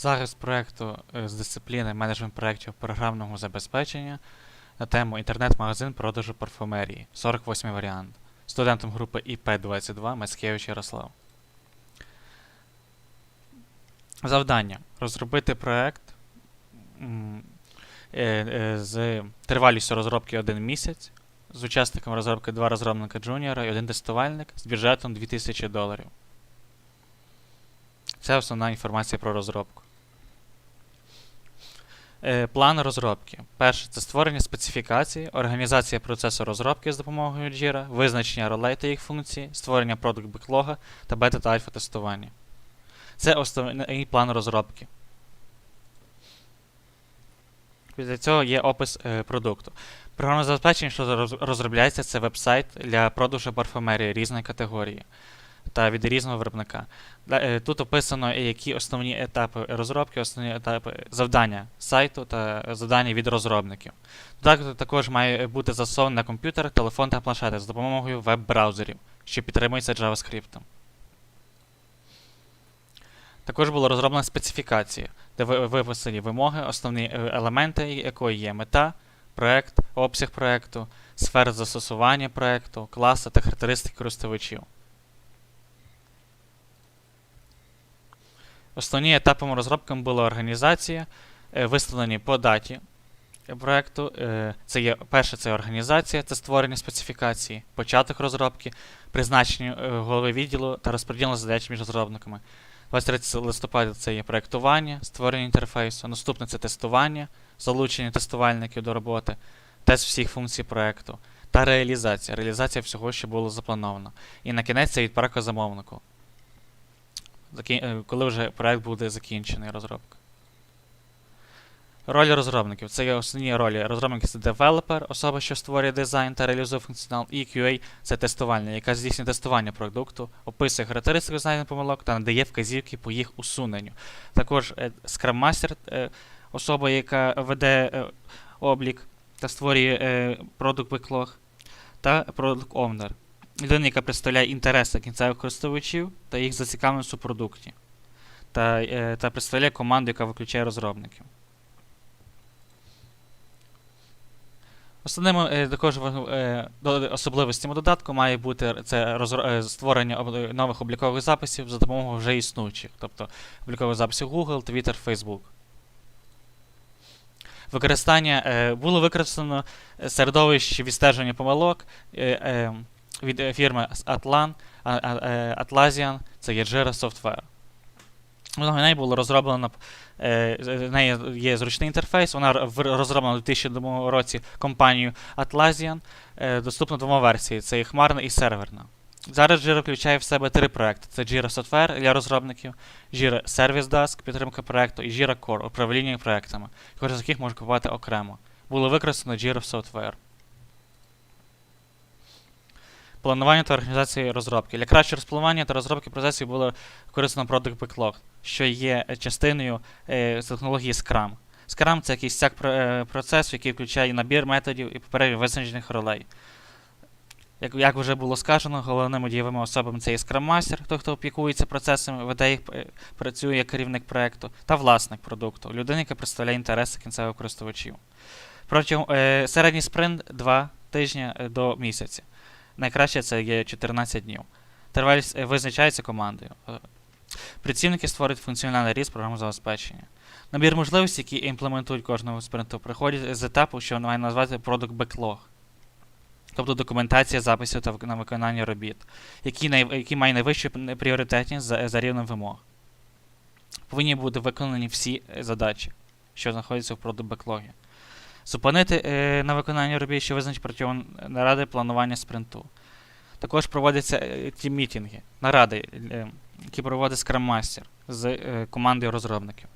Захист проєкту е, з дисципліни менеджмент проєктів програмного забезпечення на тему інтернет-магазин продажу парфумерії. 48 варіант. Студентом групи ІП-22 Мацкевич Ярослав. Завдання. Розробити проєкт е, е, з тривалістю розробки 1 місяць, з учасником розробки 2 розробника джуніора і один тестувальник з бюджетом 2000 доларів. Це основна інформація про розробку. Е, План розробки. Перше це створення специфікації, організація процесу розробки з допомогою Jira, визначення ролей та їх функцій, створення продукт беклога та бета та альфа тестування. Це основний план розробки. Після цього є опис е, продукту. Програмне забезпечення, що розробляється, це веб-сайт для продажу парфумерії різної категорії та від різного виробника. Е, Тут описано, які основні етапи розробки, основні етапи завдання сайту та завдання від розробників. Так, також має бути застосований на комп'ютерах, телефон та планшети з допомогою веб-браузерів, що підтримується JavaScript. Також було розроблено специфікації, де виписані вимоги, основні е, елементи якої є мета, проект, обсяг проекту, сфера застосування проекту, класи та характеристики користувачів. Основні етапами розробки була організація, е, виставлені по даті проекту. е, Це є перше це організація, це створення специфікації, початок розробки, призначення е, голови відділу та розподілення задач між розробниками. 23 листопада це є проектування, створення інтерфейсу. Наступне це тестування, залучення тестувальників до роботи, тест всіх функцій проекту та реалізація. Реалізація всього, що було заплановано. І на кінець це відправка замовнику. Е, Коли вже проект буде закінчений розробка. Ролі розробників. Це є основні ролі. Розробники це девелопер, особа, що створює дизайн та реалізує функціонал, і QA це тестувальник, яка здійснює тестування продукту, описує характеристики знайдених помилок та надає вказівки по їх усуненню. Також е, Master, е, особа, яка веде облік та створює продукт backlog, та Product Owner. Людина, яка представляє інтереси кінцевих користувачів та їх зацікавленість у продукті. Та, е, та представляє команду, яка виключає розробників. Основними е, також е, особливостями додатку має бути це створення нових облікових записів за допомогою вже існуючих, тобто облікових записів Google, Twitter, Facebook. Використання було використано середовище відстеження помилок е, е, від е, фірми Atlan, е, Atlassian, це є Jira Software. В неї було розроблено, е, в неї є зручний інтерфейс, вона розроблена у 2002 році компанією Atlassian, доступна двома версії, це і хмарна і серверна. Зараз Jira включає в себе три проекти: це Jira Software для розробників, Jira Service Desk, підтримка проекту, і Jira Core, управління проектами, кожен з яких можна купувати окремо. Було використано Jira Software. Планування та організація розробки. Для кращого розпланування та розробки процесів було використано Product Backlog, що є е, частиною е, технології Scrum. Scrum це якийсь про- е, процесу, який включає набір методів і попередньо визначених ролей. Як, як вже було сказано, головними дієвими особами це є Scrum Master, той, хто опікується процесами, веде їх, е, працює як керівник проекту, та власник продукту, людина, яка представляє інтереси кінцевих користувачів. Протягом е, середній спринт 2 тижні до місяця. Найкраще це є 14 днів. Тривалість е, визначається командою. Е, Працівники створюють функціональний ріст програму забезпечення. Набір можливостей, які імплементують кожного спринту, приходять з етапу, що має назвати Product Backlog. Тобто документація записів та на виконання робіт, які, най, які мають найвищу пріоритетність за, за рівнем вимог. Повинні бути виконані всі е, задачі, що знаходяться в Product Backlog. Зупинити е, на виконання робіт, що визначить протягом наради планування спринту. Також проводяться е, ті мітинги, наради, е, які проводить Master з е, командою розробників.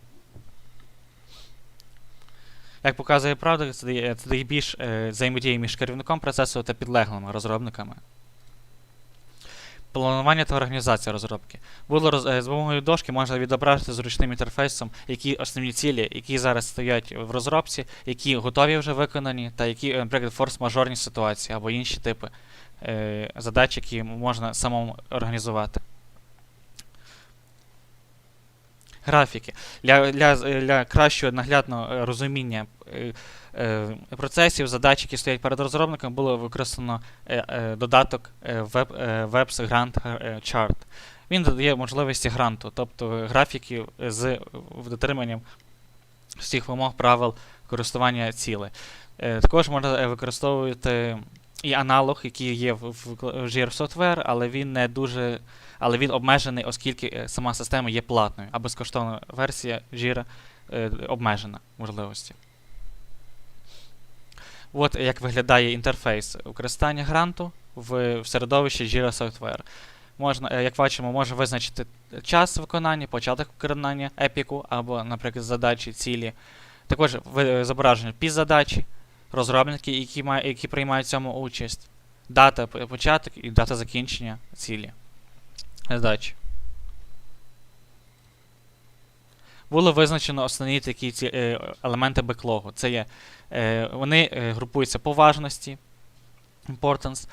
Як показує правда, це дає більш е, взаємодії між керівником процесу та підлеглими розробниками. Планування та організація розробки. Було роз, е, з допомогою дошки можна відобразити зручним інтерфейсом, які основні цілі, які зараз стоять в розробці, які готові вже виконані, та які, е, наприклад, форс-мажорні ситуації або інші типи е, задач, які можна самому організувати. Графіки. Для, для, для кращого наглядного е, розуміння е, е, процесів, задач, які стоять перед розробником, було використано додаток Web, Webs Grant Chart. Він додає можливості гранту, тобто графіків з дотриманням всіх вимог правил користування цілей. Е, Також можна використовувати і аналог, який є в, в, Jira Software, але він не дуже. Але він обмежений, оскільки е, сама система є платною, а безкоштовна версія Jira е, обмежена можливості. От як виглядає інтерфейс використання гранту в, в середовищі Jira Software. Можна, е, як бачимо, можна визначити час виконання, початок виконання епіку або, наприклад, задачі, цілі. Також ви- зображення піззадачі, розробники, які, має, які приймають в цьому участь, дата початок і дата закінчення цілі. Задачі. Було визначено основні такі ці, е, елементи беклогу. Це є, е, вони е, групуються по важності, importance.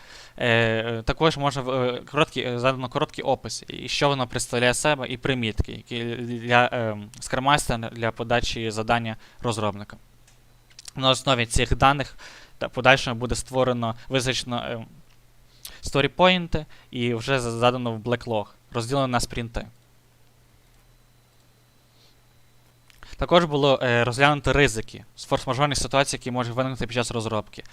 Також можна короткі, задано короткий опис, і що воно представляє себе, і примітки, які для е, скрамайстера для подачі завдання розробника. На основі цих даних та подальшому буде створено визначено е, сторіпоінти і вже задано в backlog, розділено на спринти. Також було е, розглянуто ризики з форс-мажорних ситуацій, які можуть виникнути під час розробки.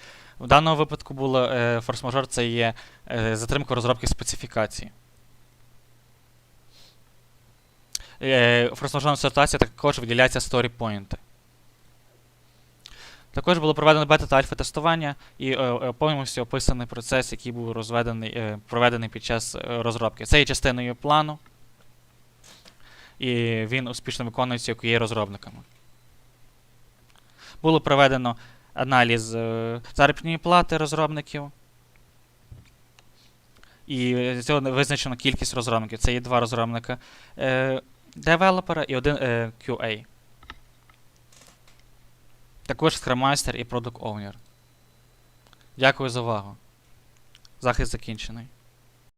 В даному випадку було е, форс-мажор це є е, затримка розробки специфікації. Е, форс-мажорна ситуація також виділяється сторіпоінти. Також було проведено бета та альфа тестування і е, е, повністю описаний процес, який був розведений, е, проведений під час е, розробки. Це є частиною плану, і він успішно виконується як є розробниками. Було проведено аналіз е, заробітної плати розробників. І з цього визначено кількість розробників. Це є два розробника е, девелопера і один е, QA. Також Master і продукт-оунер. Дякую за увагу. Захист закінчений.